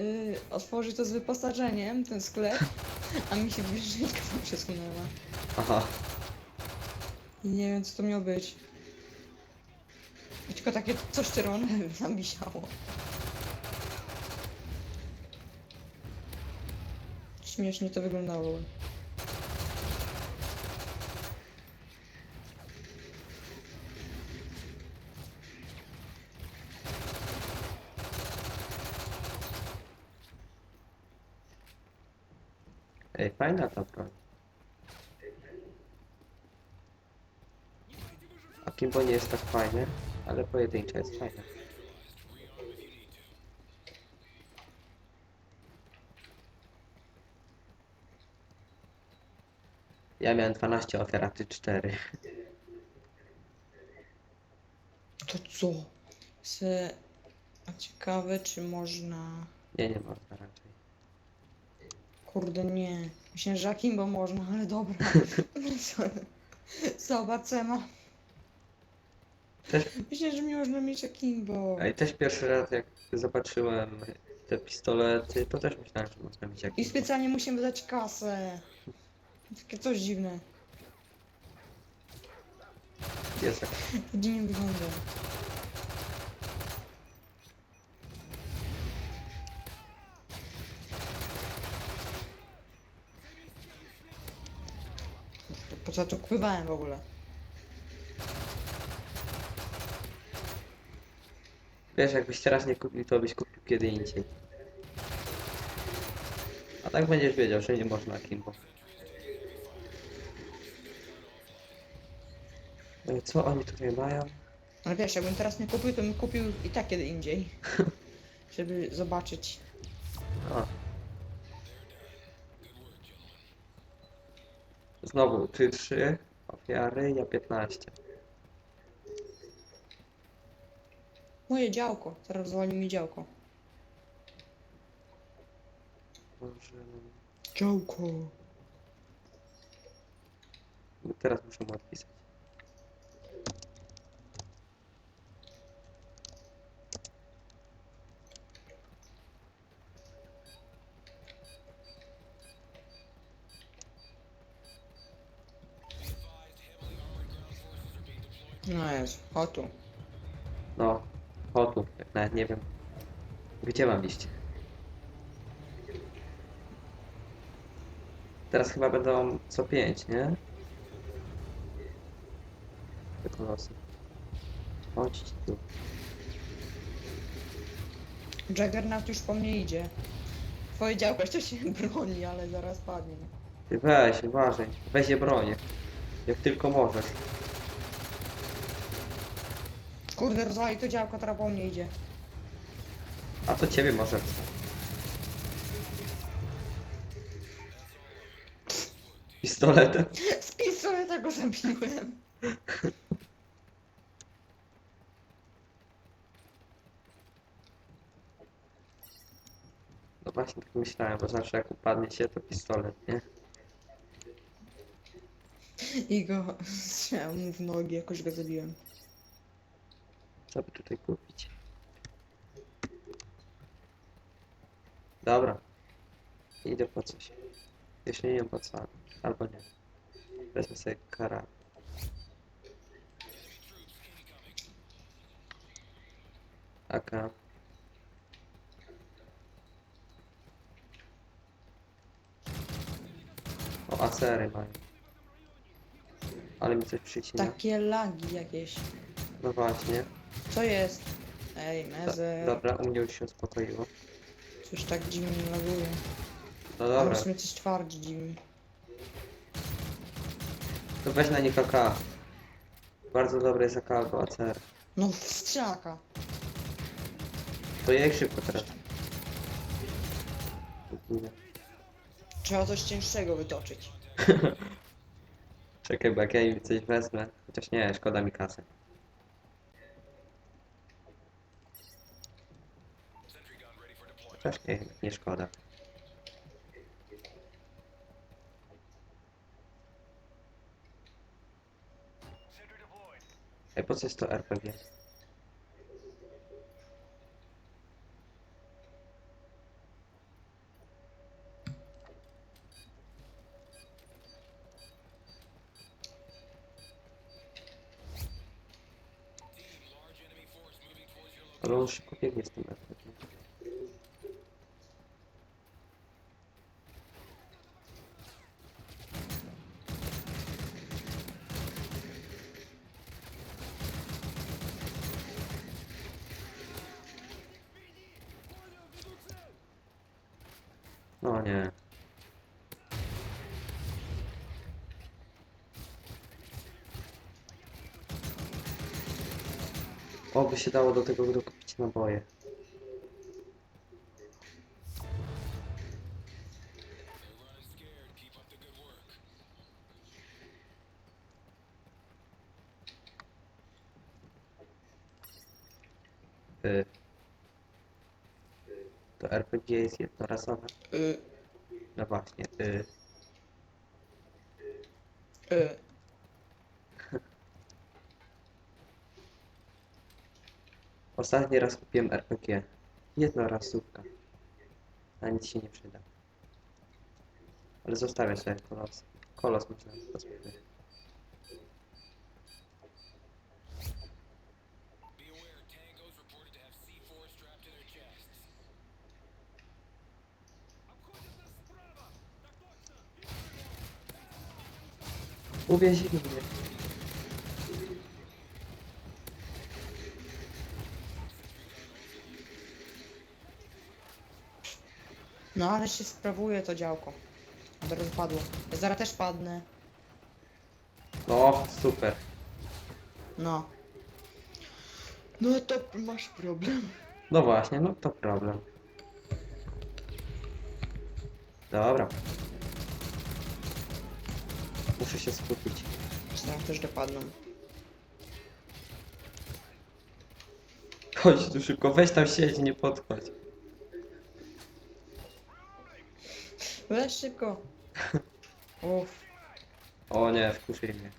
yy, otworzyć to z wyposażeniem, ten sklep, a mi się tam przesunęła. Aha. I nie wiem, co to miało być. I tylko takie coś czerwone tam wisiało. Śmiesznie to wyglądało. Ej, fajna ta broń. A Kimbo nie jest tak fajny, ale pojedyncza jest fajna. Ja miałem 12 ofiar, a ty 4. To co? Se... A ciekawe, czy można... Nie, nie można raczej. Kurde, nie. Myślę, że Akimbo można, ale dobra. Zobaczymy. Też, Myślę, że nie można mieć Akimbo. a i też pierwszy raz jak zobaczyłem te pistolety, to też myślałem, że można mieć I specjalnie musimy dać kasę. Takie coś dziwne. Jest jak Dziwnie wygląda. Po co to kupywałem w ogóle? Wiesz, jakbyś teraz nie kupił, to byś kupił kiedy indziej. A tak będziesz wiedział, że nie można Kimbo. No co oni tutaj mają? Ale wiesz, jakbym teraz nie kupił, to bym kupił i tak kiedy indziej. Żeby zobaczyć. A. Znowu, ty trzy ofiary, ja 15. Moje działko. Teraz rozwali mi działko. Może... Działko. Teraz muszę mu odpisać. No jest, o tu. No, jak nawet nie wiem. Gdzie mam iść? Teraz chyba będą co pięć, nie? Te kolosy. Chodź tu. Juggernaut już po mnie idzie. Twoje działko jeszcze się broni, ale zaraz padnie. Ty weź, uważaj. Weź je bronię. Jak tylko możesz. Kurde, rozwali to działko, teraz po mnie idzie. A to ciebie może. Pistoletem? Z pistoleta go zabiłem. No właśnie tak myślałem, bo zawsze jak upadnie się to pistolet, nie? I go strzelałem mu w nogi, jakoś go zabiłem. Co by tutaj kupić? Dobra. Idę po coś. Jeśli nie wiem po co, albo nie. Wezmę sobie kara. Taka. O, acery mają. Ale mi coś przycina. Takie lagi jakieś. No właśnie. Co jest? Ej, Do, Meze. dobra, u mnie już się uspokoiło. Coś tak dziwnie laguje. No dobra, sumie coś twardzi dziwnie. to weź na nich AK. Bardzo dobre jest AK albo ACR. No, strzaka. To ja ich szybko teraz. Zginę. Trzeba coś cięższego wytoczyć. Czekaj, bo jak ja im coś wezmę. Chociaż nie, szkoda mi kasy. wcześniej, nie szkoda. Ej, po co jest to RPG? Ale on szybko biegnie z tym RPG. By się dało do tego dokupić naboje. Y. To RPG jest jednorazowe? Y, No właśnie. Y. y. Ostatni raz kupiłem RPG. Jednorazówka. Na nic się nie przyda. Ale zostawię sobie kolos. Kolos można pozbyć. Beware, tangos reported to have C4 strapped to their chests. Uwięzili mnie. No ale się sprawuje to działko. Teraz padło. Ja zaraz też padnę. No, super. No. No to masz problem. No właśnie, no to problem. Dobra. Muszę się skupić. Zaraz też dopadną. Chodź tu szybko, weź tam siedź, nie podchodź. Weź szybko. Uff. O nie, wkurzy mnie.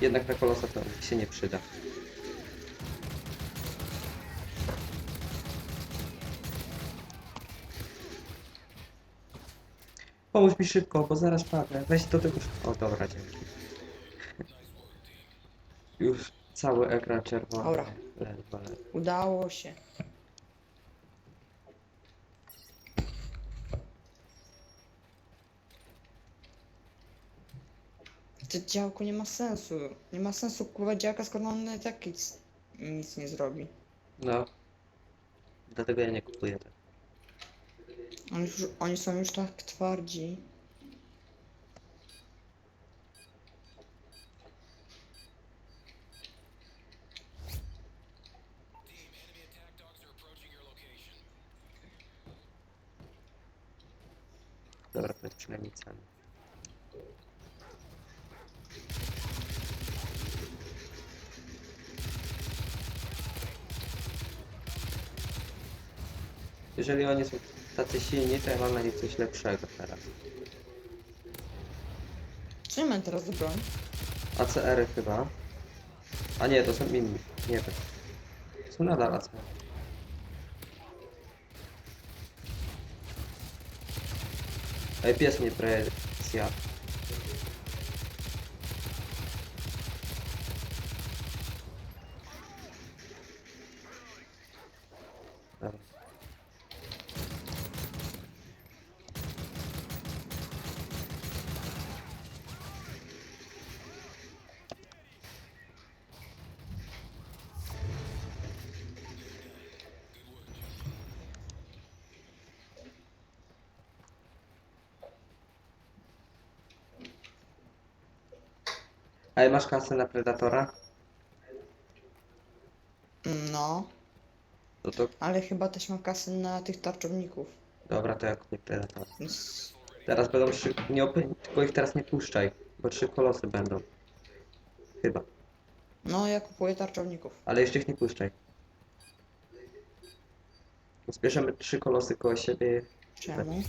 Jednak na kolosa to się nie przyda. Pomóż mi szybko, bo zaraz padnę. Weź do tego... O, dobra, dzięki. Już cały ekran czerwony. Dobra. Ledwo, ledwo. Udało się. To działko nie ma sensu. Nie ma sensu kupować działka, skoro on i tak nic, nic nie zrobi. No. Dlatego ja nie kupuję tak. Oni, już, oni są już tak twardzi. Dobra, to jest przynajmniej cena. Jeżeli oni są tacy silni, to ja mam na nich coś lepszego teraz. Ja mam teraz do broń? ACR-y chyba. A nie, to są inni. Nie wiem. Są nadal ACR. Ej, pies mnie zjadł. Dobra. Ej, masz kasę na Predatora? No, No to ale chyba też mam kasę na tych tarczowników. dobra, to ja kupię Predatora. Więc... Teraz będą trzy... Nie opy... Tylko ich teraz nie puszczaj, bo trzy kolosy będą. Chyba. No, ja kupuję tarczowników. Ale jeszcze ich nie puszczaj. Zbierzemy trzy kolosy koło siebie Czemu?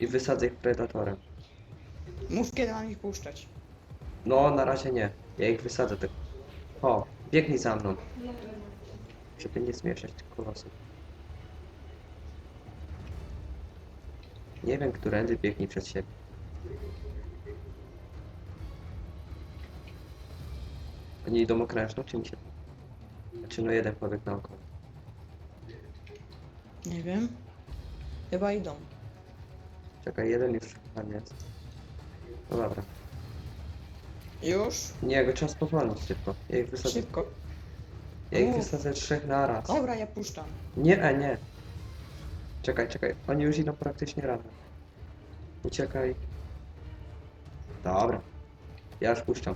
i wysadzę ich Predatorem. Mów kiedy mam ich puszczać. No, na razie nie. Ja ich wysadzę. O, biegnij za mną. Żeby nie zmieszać tych kolosów. Nie wiem, którędy biegnij przed siebie. Oni idą okrężną, czy mi się... Znaczy no jeden pobiegł naokoło. Nie wiem. Chyba idą. Czekaj, jeden już chyba jest. No dobra. Już? Nie, go trzeba spowolnić tylko. Ja ich wysadzę, Szybko. ja ich Mów. wysadzę trzech na raz. Dobra, ja puszczam. Nie, e, nie. Czekaj, czekaj. Oni już idą praktycznie razem. Uciekaj. Dobra. Ja już puszczam.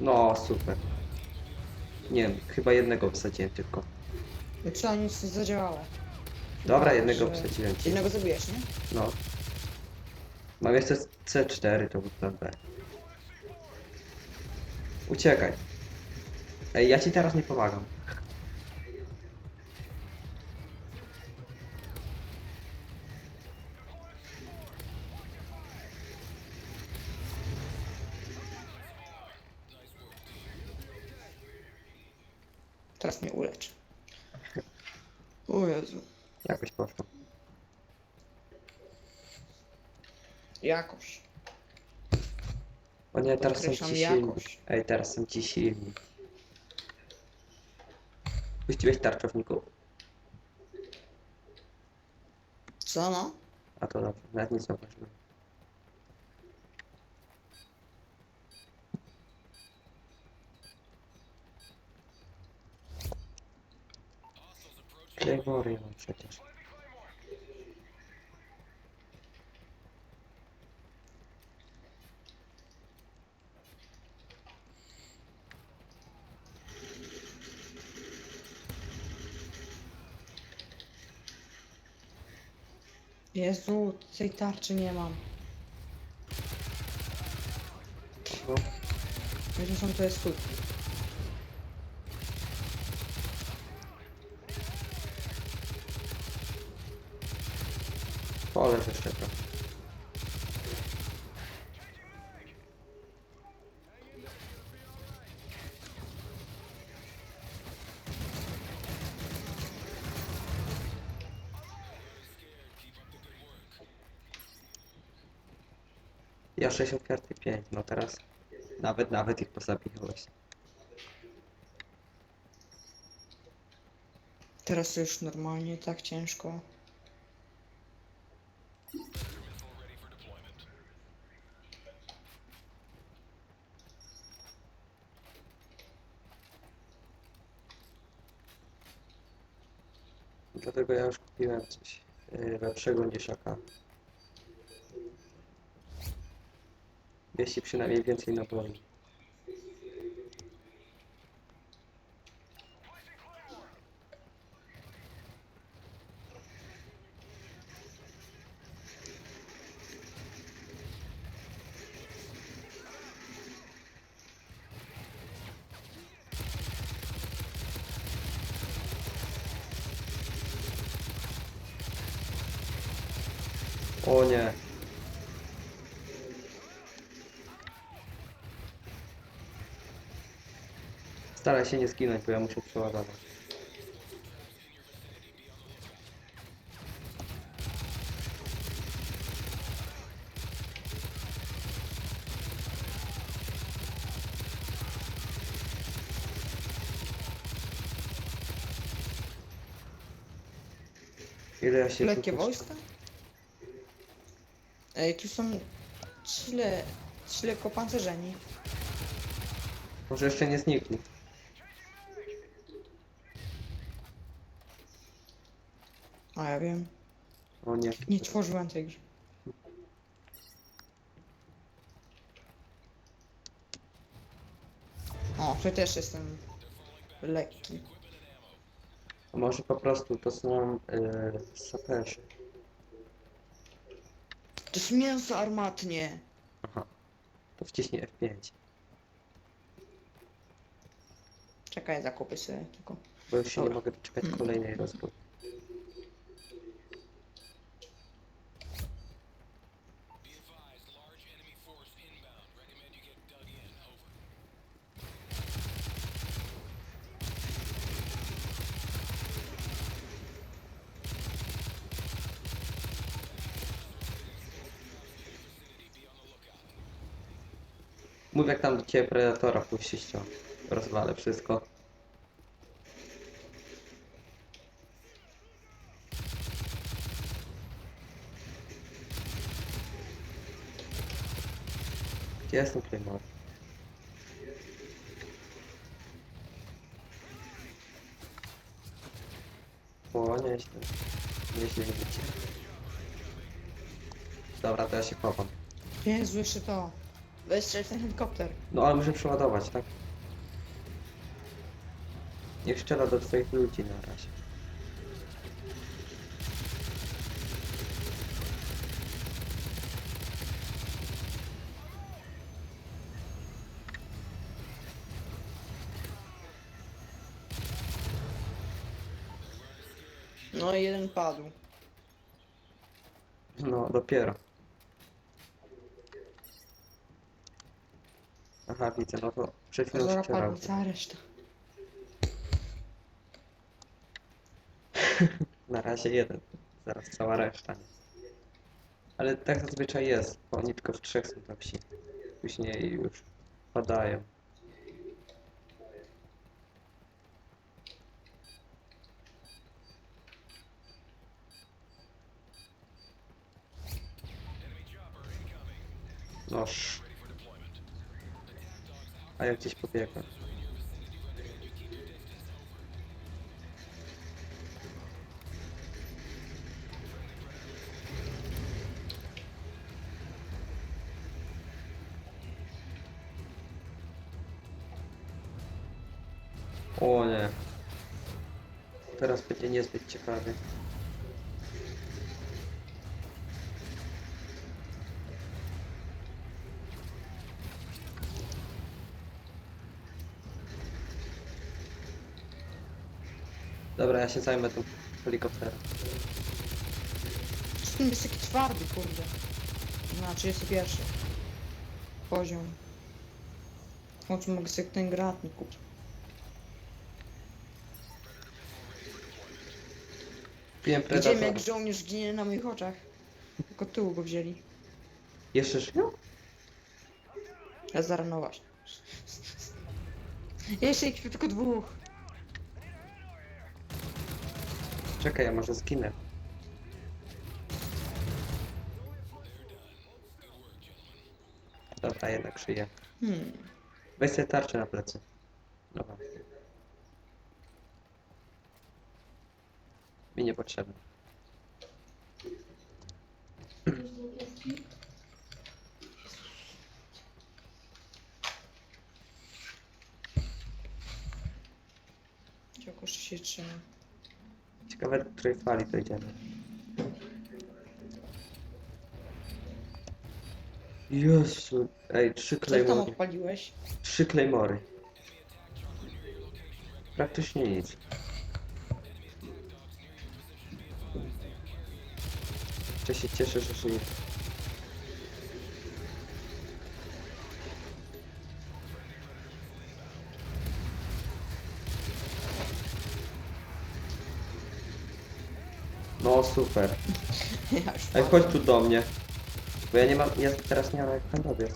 No, super. Nie wiem, chyba jednego wsadziłem tylko. Co nic nie zadziałało. Dobra, jednego że- wsadziłem ci. Jednego zabijesz, nie? No. Mam jeszcze C4, to był plan B. Uciekaj. Ej, ja ci teraz nie pomagam. Teraz mnie ulecz. O Jezu. Jakoś poszło. Jakoś. O nie, teraz są Podkreślam ci silni. jakoś. Ej, teraz są ci silni. Puściłeś tarczowników? Co no? A to dobrze, nawet Jezu, tej tarczy nie mam. No, są to jest tu. pole jeszcze to. Ja 6 karty 5, no teraz nawet, nawet ich pozabijałeś. Teraz już normalnie tak ciężko. Dlatego ja już kupiłem coś yy, lepszego niż AK. Jeśli przynajmniej więcej naboi. O nie. Staraj się nie zginąć, bo ja muszę przeładować. Ile ja się Lekkie tu- wojska? Ej, tu są ci, le... ci lekko pancerzeni. Może jeszcze nie znikli. A ja wiem. O nie. Nie tworzyłem tej gry. O, to też jestem lekki. A może po prostu to są yy, saperzy. To jest mięso armatnie. Aha. To wciśnij F5. Czekaj, zakupię sobie tylko. Bo już się nie Dobra. mogę doczekać Mm. kolejnej rozbudy. Jak tam do ciebie Predatora puścić, to rozwalę wszystko. Gdzie jest ten Claymore? O, nieźle. Nieźle widzicie. Dobra, to ja się chowam. Jezu, jeszcze to. Weź strzelć ten helikopter. No ale muszę przeładować, tak? Niech strzela do twoich ludzi na razie. No i jeden padł. No, dopiero. Aha, widzę, no to przed chwilą padnie cała reszta. Na razie jeden. Zaraz cała reszta. Ale tak zazwyczaj jest, bo oni tylko w trzech są tam wsi. Później już padają. Noż. A ja gdzieś pobiegłem. O nie. Teraz będzie niezbyt ciekawie. Dobra, ja się zajmę tym helikopterem. Ten jest taki twardy, kurde. Na 31. Poziom. Choć mogę sobie ten gratnik kupić. Wiem Widziałem Predator. jak żołnierz ginie na moich oczach. Tylko tyłu go wzięli. Jeszcze żyją? Ja zaraz no właśnie. Jeszcze ich tylko dwóch. Czekaj, ja może zginę. Dobra, jednak żyję. Hmm. Weź sobie tarczę na plecy. Dobra. Mi niepotrzebne. Jakoś się trzyma. Ciekawe, do której fali dojdziemy. Jezu, ej, trzy Co tam odpaliłeś? Trzy Claymory. Praktycznie nic. Jeszcze się cieszę, że żyję. Super. Ja już Ej, chodź tu do mnie. Bo ja nie mam, ja teraz nie mam jak tam dobiec.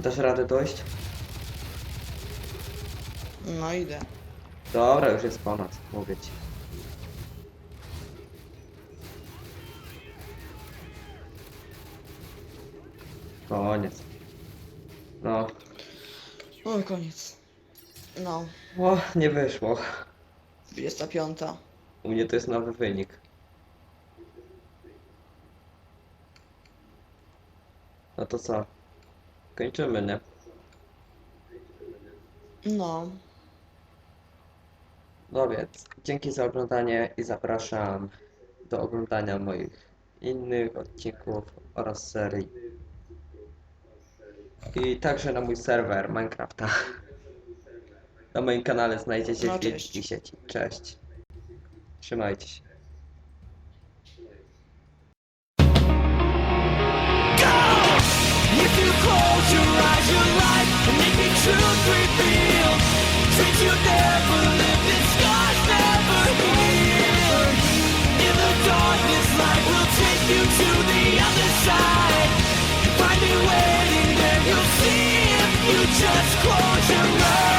Dasz radę dojść? No idę. Dobra, już jest ponad, mówię ci. Koniec. No, Oj, koniec. No, o, nie wyszło. 25. U mnie to jest nowy wynik. No to co? Kończymy, nie? No. No więc, dzięki za oglądanie i zapraszam do oglądania moich innych odcinków oraz serii. I także na mój serwer Minecrafta. Na moim kanale znajdziecie No, filmiki cześć. sieci. Cześć. Trzymajcie się. If you close your eyes, your life and make the truth reveal. Since you never lived, and scars never heal. In the darkness, light will take you to the other side. Find You just close your eyes.